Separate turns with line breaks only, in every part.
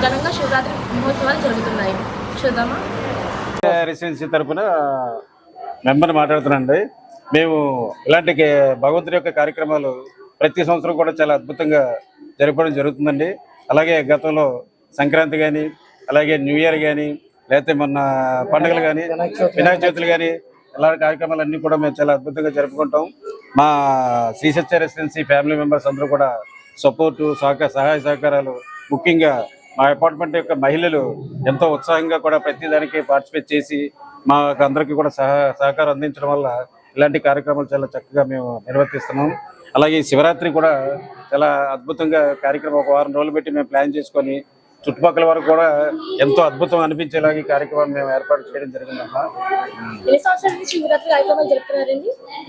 బ్రహ్మోత్సవాలు జరుగుతున్నాయి. చూద్దామా?
రెసిడెన్సీ తరపున మెంబర్ మాట్లాడుతున్నాండి మేము ఇలాంటి భగవంతుడి యొక్క కార్యక్రమాలు ప్రతి సంవత్సరం కూడా చాలా అద్భుతంగా జరపడం జరుగుతుందండి. అలాగే గతంలో సంక్రాంతి కానీ అలాగే న్యూ ఇయర్ కానీ లేకపోతే మొన్న పండుగలు కానీ వినాయక చవితులు కానీ ఇలాంటి కార్యక్రమాలన్నీ కూడా మేము చాలా అద్భుతంగా జరుపుకుంటాం. మా Shri Satya residency family members అందరూ కూడా సపోర్టు సహకార సహాయ సహకారాలు ముఖ్యంగా మా అపార్ట్మెంట్ యొక్క మహిళలు ఎంతో ఉత్సాహంగా కూడా ప్రతిదానికి పార్టిసిపేట్ చేసి మా అందరికీ కూడా సహా సహకారం అందించడం వల్ల ఇలాంటి కార్యక్రమాలు చాలా చక్కగా మేము నిర్వర్తిస్తున్నాం. అలాగే శివరాత్రి కూడా చాలా అద్భుతంగా కార్యక్రమం ఒక వారం రోజులు పెట్టి మేము ప్లాన్ చేసుకొని చుట్టుపక్కల వరకు కూడా ఎంతో అద్భుతం అనిపించేలాగా ఈ కార్యక్రమం మేము ఏర్పాటు చేయడం జరిగిందమ్మా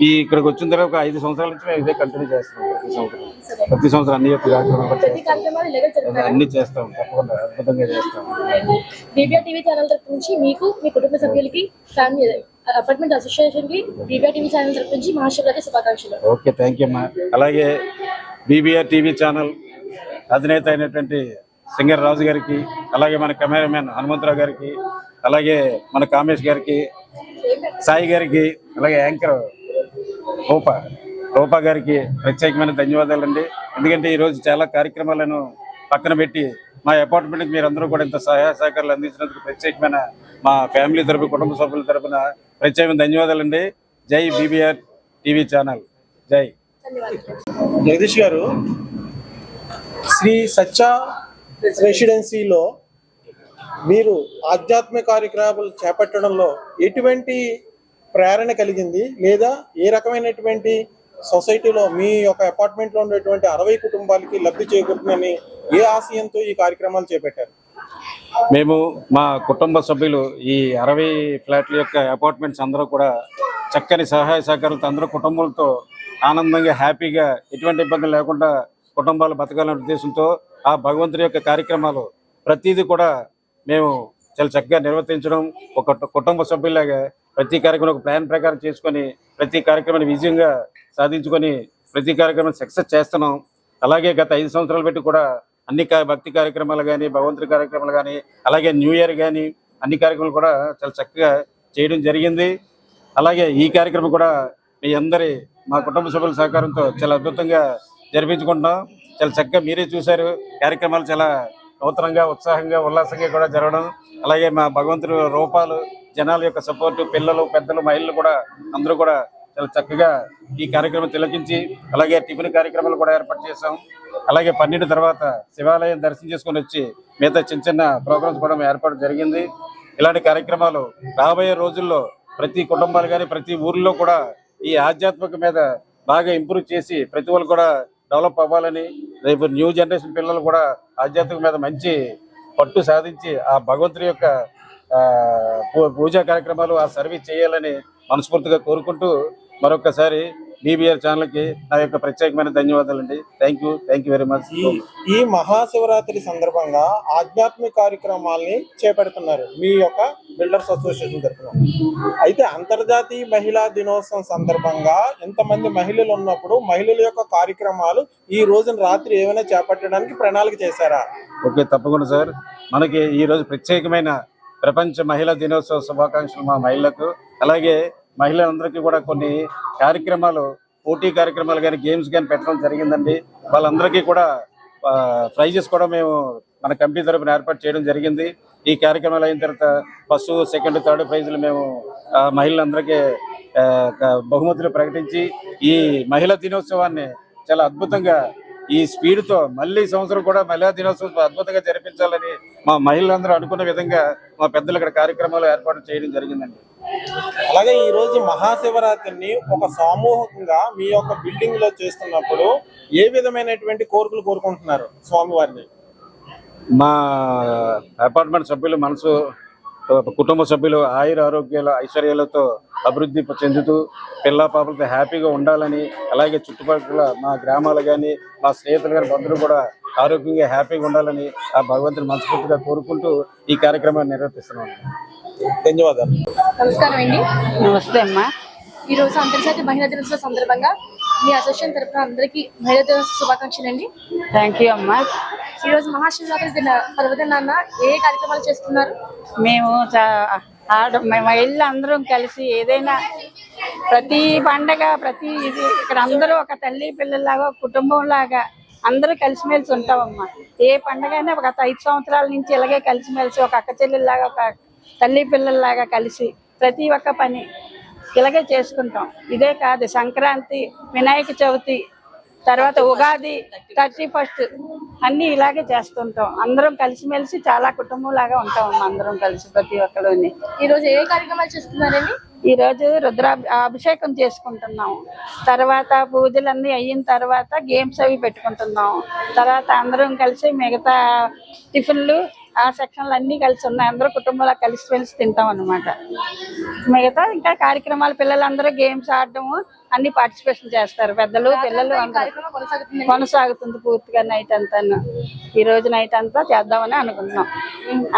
ఈ ఇక్కడికి వచ్చిన తర్వాత ఒక ఐదు సంవత్సరాల నుంచి మేము ఇదే కంటిన్యూ చేస్తున్నాం ప్రతి సంవత్సరం. ప్రతి సంవత్సరం అన్ని యొక్క కార్యక్రమాలు అన్ని చేస్తాం. తప్పకుండా అద్భుతంగా చేస్తాం.
బీబీఆర్ టీవీ ఛానల్ తరపు నుంచి మీకు మీ కుటుంబ సభ్యులకి ఫ్యామిలీ అపార్ట్మెంట్ అసోసియేషన్కి బీబీఆర్ టీవీ ఛానల్ తరపు నుంచి మహాశివరాత్రి శుభాకాంక్షలు.
ఓకే థ్యాంక్ యూ అమ్మా. అలాగే బీబీఆర్ టీవీ ఛానల్ అధినేత అయినటువంటి సింగర్ రాజు గారికి అలాగే మన కెమెరామెన్ హనుమంతరావు గారికి అలాగే మన కామేష్ గారికి సాయి గారికి అలాగే యాంకర్ రూప రూప గారికి ప్రత్యేకమైన ధన్యవాదాలండి. ఎందుకంటే ఈరోజు చాలా కార్యక్రమాలను పక్కన పెట్టి మా అపార్ట్మెంట్కి మీరు అందరూ కూడా ఇంత సహాయ సహకారాలు అందించినందుకు ప్రత్యేకమైన మా ఫ్యామిలీ తరపు కుటుంబ సభ్యుల తరపున ప్రత్యేకమైన ధన్యవాదాలండి. జై బీబీఆర్ టీవీ ఛానల్. జై.
జగదీష్ గారు శ్రీ సత్య రెసిడెన్సీలో మీరు ఆధ్యాత్మిక కార్యక్రమాలు చేపట్టడంలో ఎటువంటి ప్రేరణ కలిగింది? లేదా ఏ రకమైనటువంటి సొసైటీలో మీ యొక్క అపార్ట్మెంట్లో ఉండేటువంటి అరవై కుటుంబాలకి లబ్ధి చేకూరుతుందని ఏ ఆశయంతో ఈ కార్యక్రమాలు చేపట్టారు?
మేము మా కుటుంబ సభ్యులు ఈ అరవై ఫ్లాట్ల యొక్క అపార్ట్మెంట్స్ అందరూ కూడా చక్కని సహాయ సహకారాలతో అందరూ కుటుంబాలతో ఆనందంగా హ్యాపీగా ఎటువంటి ఇబ్బంది లేకుండా కుటుంబాలు బతకాలనే ఉద్దేశంతో ఆ భగవంతుడి యొక్క కార్యక్రమాలు ప్రతిదీ కూడా మేము చాలా చక్కగా నిర్వర్తించడం. ఒక కుటుంబ సభ్యులాగా ప్రతి కార్యక్రమం ఒక ప్లాన్ ప్రకారం చేసుకొని ప్రతి కార్యక్రమాన్ని విజయంగా సాధించుకొని ప్రతి కార్యక్రమం సక్సెస్ చేస్తున్నాం. అలాగే గత ఐదు సంవత్సరాలు పెట్టి కూడా అన్ని భక్తి కార్యక్రమాలు కానీ భగవంతుడి కార్యక్రమాలు కానీ అలాగే న్యూ ఇయర్ కానీ అన్ని కార్యక్రమాలు కూడా చాలా చక్కగా చేయడం జరిగింది. అలాగే ఈ కార్యక్రమం కూడా మీ అందరి మా కుటుంబ సభ్యుల సహకారంతో చాలా అద్భుతంగా జరిపించుకుంటున్నాం. చాలా చక్కగా మీరే చూశారు. కార్యక్రమాలు చాలా నూతనంగా ఉత్సాహంగా ఉల్లాసంగా కూడా జరగడం. అలాగే మా భగవంతుడి రూపాలు జనాల యొక్క సపోర్టు పిల్లలు పెద్దలు మహిళలు కూడా అందరూ కూడా చాలా చక్కగా ఈ కార్యక్రమం తిలకించి అలాగే టిఫిన్ కార్యక్రమాలు కూడా ఏర్పాటు చేశాం. అలాగే పన్నెండు తర్వాత శివాలయం దర్శనం చేసుకొని వచ్చి మిగతా చిన్న చిన్న ప్రోగ్రామ్స్ కూడా ఏర్పాటు జరిగింది. ఇలాంటి కార్యక్రమాలు రాబోయే రోజుల్లో ప్రతి కుటుంబాలు కానీ ప్రతి ఊర్లో కూడా ఈ ఆధ్యాత్మిక మీద బాగా ఇంప్రూవ్ చేసి ప్రతి వాళ్ళు కూడా డెవలప్ అవ్వాలని రేపు న్యూ జనరేషన్ పిల్లలు కూడా ఆధ్యాత్మిక మీద మంచి పట్టు సాధించి ఆ భగవంతుడి యొక్క ఆ, పూ- పూజా కార్యక్రమాలు ఆ సర్వీస్ చేయాలని మనస్ఫూర్తిగా కోరుకుంటూ మరొకసారి బీబీఆర్ ఛానల్కి నా యొక్క ప్రత్యేకమైన ధన్యవాదాలండి. Thank you thank you very much
ఈ ఈ మహాశివరాత్రి సందర్భంగా ఆధ్యాత్మిక కార్యక్రమాల్ని చేపడుతున్నారు మీ యొక్క బిల్డర్స్ అసోసియేషన్ తరఫున. అయితే అంతర్జాతీయ మహిళా దినోత్సవం సందర్భంగా ఎంతమంది మహిళలు ఉన్నప్పుడు మహిళల యొక్క కార్యక్రమాలు ఈ రోజున రాత్రి ఏమైనా చేపట్టడానికి ప్రణాళిక చేశారా?
ఓకే తప్పకుండా సార్. మనకి ఈ రోజు ప్రత్యేకమైన ప్రపంచ మహిళా దినోత్సవ శుభాకాంక్షలు మా మహిళలకు. అలాగే మహిళలందరికీ కూడా కొన్ని కార్యక్రమాలు పోటీ కార్యక్రమాలు కానీ గేమ్స్ కానీ పెట్టడం జరిగిందండి. వాళ్ళందరికీ కూడా ప్రైజెస్ కూడా మేము మన కమిటీ తరపున ఏర్పాటు చేయడం జరిగింది. ఈ కార్యక్రమాలు అయిన తర్వాత ఫస్ట్ సెకండ్ థర్డ్ ప్రైజులు మేము ఆ, మహిళలందరికీ బహుమతులు ప్రకటించి ఈ మహిళా దినోత్సవాన్ని చాలా అద్భుతంగా ఈ స్పీడ్తో మళ్ళీ సంవత్సరం కూడా మహిళా దినోత్సవం అద్భుతంగా జరిపించాలని మా మహిళలందరూ అనుకున్న విధంగా మా పెద్దలు ఇక్కడ కార్యక్రమాలు ఏర్పాటు చేయడం జరిగిందండి.
అలాగే ఈ రోజు మహాశివరాత్రిని ఒక సామూహికంగా మీ యొక్క బిల్డింగ్లో చేస్తున్నప్పుడు ఏ విధమైనటువంటి కోరికలు కోరుకుంటున్నారు స్వామివారిని?
మా అపార్ట్మెంట్ సభ్యులు మనసు కుటుంబ సభ్యులు ఆయుర ఆరోగ్యాల ఐశ్వర్యాలతో అభివృద్ధి చెందుతూ పిల్ల పాపలతో హ్యాపీగా ఉండాలని అలాగే చుట్టుపక్కల మా గ్రామాలు కానీ మా స్నేహితులు కానీ బంధువులు కూడా ఆరోగ్యంగా హ్యాపీగా ఉండాలని ఆ భగవంతుని మనస్ఫూర్తిగా కోరుకుంటూ ఈ కార్యక్రమాన్ని నిర్వర్తిస్తున్నాం.
ధన్యవాదాలు.
నమస్కారం అండి.
నమస్తే అమ్మా.
ఈ రోజు అంతర్జాతీయ మహిళా దినోత్సవ సందర్భంగా మీ అసోసియేషన్ తరఫున అందరికీ మహిళా దినోత్సవ శుభాకాంక్షలు అండి
థ్యాంక్ యూ అమ్మా.
ఈ రోజు మహాశివరాత్రి దిన పర్వదినాన్న ఏ కార్యక్రమాలు చేస్తున్నారు?
మేము ఆడ మేము ఇల్లు అందరం కలిసి ఏదైనా ప్రతి పండగ ప్రతి ఇది ఇక్కడ అందరూ ఒక తల్లి పిల్లల్లాగా ఒక కుటుంబం లాగా అందరూ కలిసిమెలిసి ఉంటామమ్మా. ఏ పండగ అయినా ఒక ఐదు సంవత్సరాల నుంచి ఇలాగే కలిసిమెలిసి ఒక అక్క చెల్లెల్లాగా ఒక తల్లి పిల్లల్లాగా కలిసి ప్రతి ఒక్క పని ఇలాగే చేసుకుంటాం. ఇదే కాదు సంక్రాంతి వినాయక చవితి తర్వాత ఉగాది థర్టీ ఫస్ట్ అన్ని ఇలాగే చేస్తుంటాం. అందరం కలిసిమెలిసి చాలా కుటుంబం లాగా ఉంటాం అందరం కలిసి ప్రతి ఒక్కరుని
ఈ రోజు ఏ కార్యక్రమాలు చేస్తున్నారండి?
ఈ రోజు రుద్రా అభిషేకం చేసుకుంటున్నాం. తర్వాత పూజలన్నీ అయిన తర్వాత గేమ్స్ అవి పెట్టుకుంటున్నాం. తర్వాత అందరం కలిసి మిగతా టిఫిన్లు ఆ సెక్షన్లు అన్నీ కలిసి ఉన్నాయి. అందరూ కుటుంబంలో కలిసి కలిసి తింటాం అన్నమాట. మిగతా ఇంకా కార్యక్రమాలు పిల్లలందరూ గేమ్స్ ఆడటము అన్ని పార్టిసిపేషన్ చేస్తారు. పెద్దలు పిల్లలు
కొనసాగుతుంది.
పూర్తిగా నైట్ అంతా ఈ రోజు నైట్ అంతా చేద్దామని అనుకుంటున్నాం.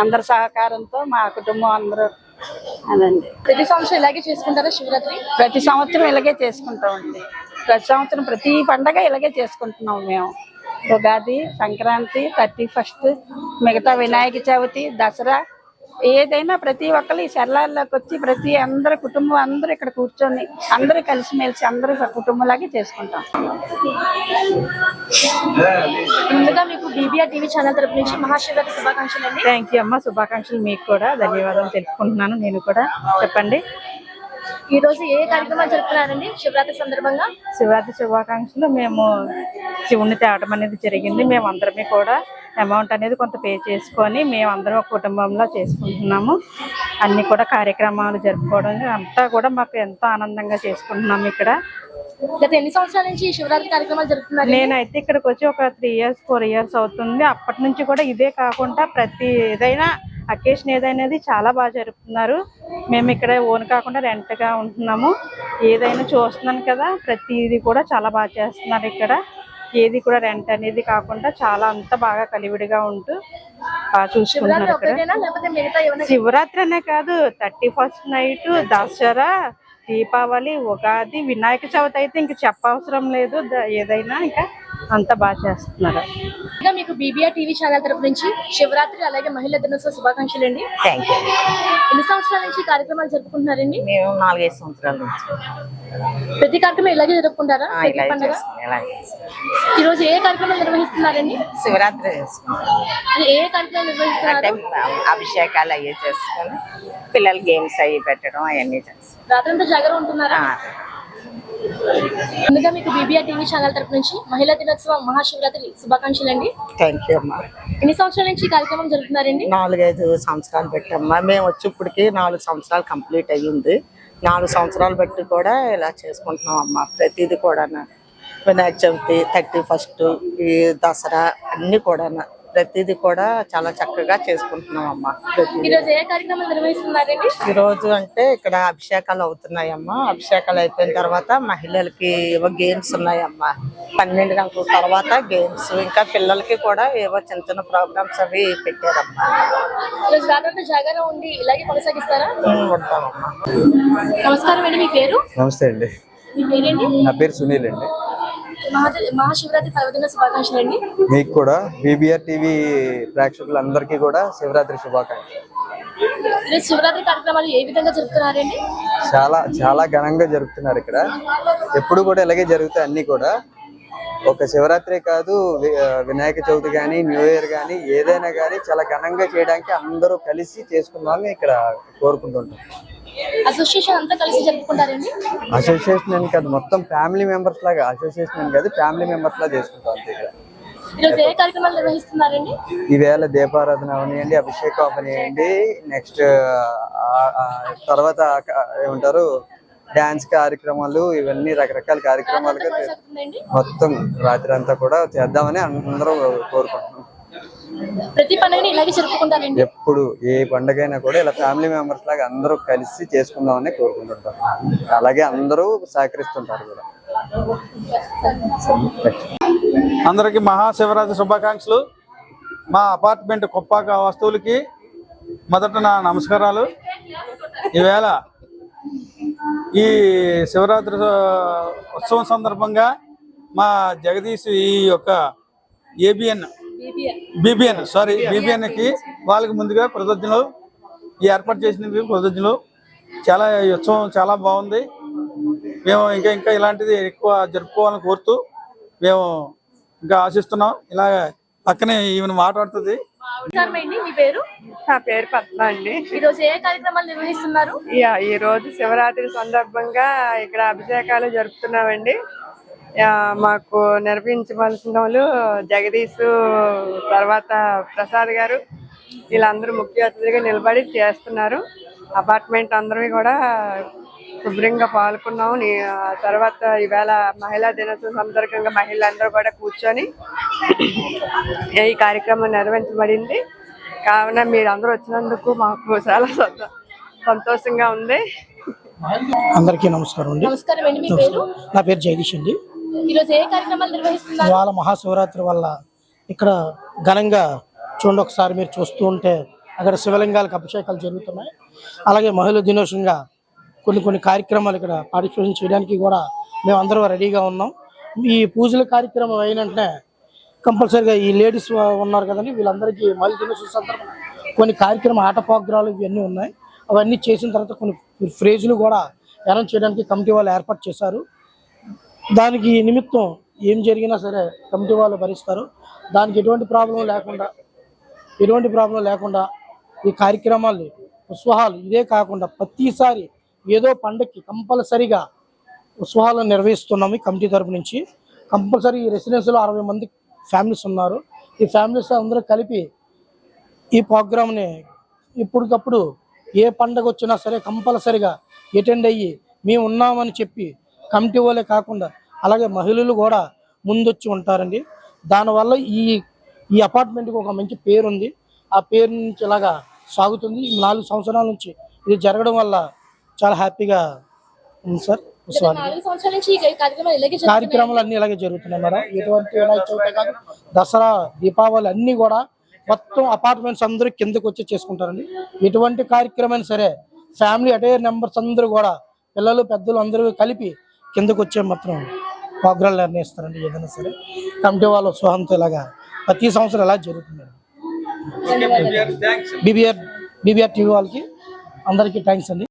అందరి సహకారంతో మా కుటుంబం అందరూ అదండి.
ప్రతి సంవత్సరం ఇలాగే చేసుకుంటారా శివరాత్రి?
ప్రతి సంవత్సరం ఇలాగే చేసుకుంటామండి. ప్రతి సంవత్సరం ప్రతి పండగ ఇలాగే చేసుకుంటున్నాం మేము. ఉగాది సంక్రాంతి థర్టీ ఫస్ట్ మిగతా వినాయక చవితి దసరా ఏదైనా ప్రతి ఒక్కరు ఈ శరణాల్లోకి వచ్చి ప్రతి అందరి కుటుంబం అందరూ ఇక్కడ కూర్చొని అందరూ కలిసిమెలిసి అందరూ కుటుంబంలాగే చేసుకుంటాం.
ముందుగా మీకు బీబీఆర్ టీవీ ఛానల్ తరపు నుంచి మహాశివరాత్రి శుభాకాంక్షలు అండి
థ్యాంక్ యూ అమ్మ శుభాకాంక్షలు మీకు కూడా. ధన్యవాదాలు తెలుపుకుంటున్నాను. నేను కూడా చెప్పండి.
ఈ రోజు ఏ కార్యక్రమాలు జరుపుతున్నారండి శివరాత్రి సందర్భంగా?
శివరాత్రి శుభాకాంక్షలు. మేము శివుణ్ణి తేవడం అనేది జరిగింది. మేము అందరమే కూడా అమౌంట్ అనేది కొంత పే చేసుకొని మేము అందరం ఒక కుటుంబంలో చేసుకుంటున్నాము. అన్ని కూడా కార్యక్రమాలు జరుపుకోవడం అంతా కూడా మాకు ఎంతో ఆనందంగా చేసుకుంటున్నాము ఇక్కడ.
గత ఎన్ని సంవత్సరాల నుంచి శివరాత్రి కార్యక్రమాలు జరుపుతున్నారు
నేనైతే ఇక్కడికి వచ్చి ఒక త్రీ ఇయర్స్ ఫోర్ ఇయర్స్ అవుతుంది. అప్పటి నుంచి కూడా ఇదే కాకుండా ప్రతి ఏదైనా అకేషన్ ఏదైనది చాలా బాగా జరుపుతున్నారు. మేము ఇక్కడ ఓన్ కాకుండా రెంట్గా ఉంటున్నాము. ఏదైనా చూస్తున్నాను కదా ప్రతిది కూడా చాలా బాగా చేస్తున్నారు ఇక్కడ. ఏది కూడా రెంట్ అనేది కాకుండా చాలా అంతా బాగా కలివిడిగా ఉంటూ బాగా చూసుకుంటున్నారు ఇక్కడ. శివరాత్రి అనే కాదు thirty first night Dasara Deepavali Ugadi Vinayaka Chavithi అయితే ఇంక చెప్పవసరం లేదు. ఏదైనా ఇంకా అంత బాగా చేస్తున్నారు.
ఇంకా మీకు బీబీఆర్ టీవీ ఛానల్ తరపు నుంచి శివరాత్రి అలాగే మహిళా దినోత్సవ శుభాకాంక్షలు అండి.
థ్యాంక్ యూ
ఎన్ని సంవత్సరాల నుంచి ఈ కార్యక్రమాలు జరుపుకుంటున్నారండి?
మేము నాలుగైదు సంవత్సరాల నుంచి.
ప్రతి కార్యక్రమం ఇలాగే జరుపుకుంటారా?
ఆ,
ప్రతి
ఇలాగే
పండుగ?
చేస్తాం ఇలాగే చేస్తాం.
ఈ రోజు ఏ కార్యక్రమం నిర్వహిస్తున్నారండి?
శివరాత్రి చేసుకుంటాం.
అది ఏ కార్యక్రమం
అంటే
నిర్వహిస్తున్నారు
అభిషేకాలు అవి చేసుకొని పిల్లలు గేమ్స్ అవి పెట్టడం అవన్నీ చేస్తాం.
రాత్రంతా జాగరణ ఉంటున్నారా?
ఆ,
ముందుగా మీకు బీబీఆర్ టీవీ ఛానల్ తరపు నుంచి మహిళా దినోత్సవం మహాశివరాత్రి శుభాకాంక్షలు అండి
థ్యాంక్ యూ అమ్మా.
ఎన్ని సంవత్సరాల నుంచి ఈ కార్యక్రమం జరుపుతున్నారండి
నాలుగైదు సంవత్సరాలు పెట్టమ్మా. మేము వచ్చి ఇప్పటికి నాలుగు సంవత్సరాలు కంప్లీట్ అయ్యింది నాలుగు సంవత్సరాలు బట్టి కూడా ఇలా చేసుకుంటున్నాం అమ్మా. ప్రతిదీ కూడా వినాయక చవితి థర్టీ ఫస్ట్ ఈ దసరా అన్ని కూడా ప్రతిదీ కూడా చాలా చక్కగా చేసుకుంటున్నాం అమ్మా
ఈ
ప్రతిదీ.
రోజు ఏ కార్యక్రమం నిర్వహిస్తున్నారండి?
ఈ రోజు అంటే ఇక్కడ అభిషేకాలు అవుతున్నాయమ్మా. అభిషేకాలు అయిపోయిన తర్వాత మహిళలకి ఏవో గేమ్స్ ఉన్నాయమ్మా. పన్నెండు గంటల తర్వాత గేమ్స్ ఇంకా పిల్లలకి కూడా ఏవో చిన్న చిన్న ప్రోగ్రామ్స్ అవి పెట్టారమ్మా.
నమస్కారం అండి మీ పేరు?
నమస్తే అండి. నా పేరు సునీల్ అండి.
మహాశివరాత్రి పర్వదిన శుభాకాంక్షలు అండి
మీకు కూడా బీబీఆర్ టీవీ ప్రేక్షకులందరికీ కూడా శివరాత్రి శుభాకాంక్షలు.
ఈరోజు శివరాత్రి కార్యక్రమాలు ఏ విధంగా జరుపుతున్నారండి
చాలా చాలా ఘనంగా జరుపుతున్నారు ఇక్కడ. ఎప్పుడు కూడా ఇలాగే జరుగుతాయి అన్ని కూడా. ఒక శివరాత్రి కాదు వినాయక చవితి కానీ న్యూ ఇయర్ కానీ ఏదైనా కానీ చాలా ఘనంగా చేయడానికి అందరూ కలిసి చేసుకుందామని ఇక్కడ కోరుకుంటుంటాం.
అసోసియేషన్ అంతా కలిసి జరుపుకుంటారండి?
అసోసియేషన్ అని కాదు మొత్తం ఫ్యామిలీ మెంబర్స్ లాగా అసోసియేషన్ అని కాదు ఫ్యామిలీ మెంబర్స్ లాగా చేసుకుంటాం అంతే ఇక్కడ.
ఈరోజు ఏ కార్యక్రమాలు నిర్వహిస్తున్నారండి?
ఈవేళ దీపారాధన అవనియండి అభిషేకం అవనియండి నెక్స్ట్ తర్వాత ఏమంటారు డాన్స్ కార్యక్రమాలు ఇవన్నీ రకరకాల కార్యక్రమాలుగా మొత్తం రాత్రి అంతా కూడా చేద్దామని అందరూ కోరుకుంటున్నాం.
ప్రతి పండుగని ఇలాగే జరుపుకుంటారండి
ఎప్పుడు ఏ పండగైనా కూడా ఇలా ఫ్యామిలీ మెంబర్స్ లాగా అందరూ కలిసి చేసుకుందామని కోరుకుంటుంటాం. అలాగే అందరూ సహకరిస్తుంటారు కూడా.
అందరికీ మహాశివరాత్రి శుభాకాంక్షలు. మా అపార్ట్మెంట్ కుప్పాక వస్తువులకి మొదట నా నమస్కారాలు. ఈవేళ ఈ శివరాత్రి ఉత్సవం సందర్భంగా మా జగదీష్ ఈ యొక్క ఏబిఎన్
బీబీఎన్
సారీ బీబీఎన్కి వాళ్ళకి ముందుగా కృతజ్ఞతలు ఈ ఏర్పాటు చేసినందుకు కృతజ్ఞతలు చాలా ఉత్సవం చాలా బాగుంది. మేము ఇంకా ఇంకా ఇలాంటిది ఎక్కువ జరుపుకోవాలని కోరుతూ మేము ఇంకా ఆశిస్తున్నాం. ఇలా పక్కనే ఈమెను మాట్లాడుతుంది.
నమస్కారం అండి మీ పేరు?
నా పేరు పద్మ అండి.
ఈ రోజు ఏ కార్యక్రమాలు నిర్వహిస్తున్నారు?
యా, ఈ రోజు శివరాత్రి సందర్భంగా ఇక్కడ అభిషేకాలు జరుపుతున్నామండి. మాకు నిర్వహించవలసిన వాళ్ళు జగదీష్ తర్వాత ప్రసాద్ గారు. వీళ్ళందరూ ముఖ్య అతిథిగా నిలబడి చేస్తున్నారు. అపార్ట్మెంట్ అందరూ కూడా శుభ్రంగా పాల్గొన్నాము. తర్వాత ఈవేళ మహిళా దినోత్సవం సందర్భంగా మహిళలందరూ కూడా కూర్చొని ఈ కార్యక్రమం నిర్వహించబడింది. కావున మీరు అందరూ వచ్చినందుకు మాకు చాలా సంతో- సంతోషంగా ఉంది.
అందరికీ నమస్కారం అండి.
నమస్కారం అండి మీ పేరు?
నా పేరు జగదీష్ అండి.
ఈ ఏ కార్యక్రమాలు నిర్వహిస్తున్నారు?
ఇవాళ మహాశివరాత్రి వల్ల ఇక్కడ ఘనంగా చూడండి ఒకసారి మీరు చూస్తూ ఉంటే అక్కడ శివలింగాలకు అభిషేకాలు జరుగుతున్నాయి. అలాగే మహిళ దినోత్సవంగా కొన్ని కొన్ని కార్యక్రమాలు ఇక్కడ పార్టిసిపేషన్ చేయడానికి కూడా మేము అందరూ రెడీగా ఉన్నాం. ఈ పూజల కార్యక్రమం అయిన వెంటనే కంపల్సరిగా ఈ లేడీస్ ఉన్నారు కదండి వీళ్ళందరికీ మహిళ దినోత్సవ సందర్భంగా కొన్ని కార్యక్రమ ఆట ప్రోగ్రాలు ఇవన్నీ ఉన్నాయి. అవన్నీ చేసిన తర్వాత కొన్ని ఫ్రేజులు కూడా అరేంజ్ చేయడానికి కమిటీ వాళ్ళు ఏర్పాటు చేశారు. దానికి నిమిత్తం ఏం జరిగినా సరే కమిటీ వాళ్ళు భరిస్తారు. దానికి ఎటువంటి ప్రాబ్లం లేకుండా ఎటువంటి ప్రాబ్లం లేకుండా ఈ కార్యక్రమాలు ఉత్సవాలు ఇదే కాకుండా ప్రతిసారి ఏదో పండక్కి కంపల్సరిగా ఉత్సవాలను నిర్వహిస్తున్నాము ఈ కమిటీ తరపు నుంచి. కంపల్సరీ రెసిడెన్సీలో అరవై మంది ఫ్యామిలీస్ ఉన్నారు. ఈ ఫ్యామిలీస్ అందరూ కలిపి ఈ ప్రోగ్రామ్ని ఇప్పటికప్పుడు ఏ పండగ వచ్చినా సరే కంపల్సరిగా అటెండ్ అయ్యి మేము ఉన్నామని చెప్పి కమిటీ వాళ్ళే కాకుండా అలాగే మహిళలు కూడా ముందొచ్చి ఉంటారండి. దానివల్ల ఈ ఈ అపార్ట్మెంట్కి ఒక మంచి పేరు ఉంది ఆ పేరు నుంచి ఇలాగా సాగుతుంది. నాలుగు సంవత్సరాల నుంచి ఇది జరగడం వల్ల చాలా హ్యాపీగా ఉంది సార్. కార్యక్రమాలు అన్ని ఇలాగే జరుగుతున్నాయి మేడం. ఎటువంటి వినాయక చవితి కాదు దసరా దీపావళి అన్ని కూడా మొత్తం అపార్ట్మెంట్స్ అందరూ కిందకు వచ్చి చేసుకుంటారండి. ఎటువంటి కార్యక్రమం సరే ఫ్యామిలీ అటే నెంబర్స్ అందరూ కూడా పిల్లలు పెద్దలు అందరూ కలిపి కిందకు వచ్చే మాత్రం ప్రోగ్రాలు నిర్ణయిస్తారండి ఏదైనా సరే. కమిటీ వాళ్ళ ఉత్సాహంతో ఇలాగా ప్రతి సంవత్సరం ఇలా జరుగుతుంది బీబీఆర్ బీబీఆర్ టీవీ వాళ్ళకి అందరికీ థ్యాంక్స్ అండి.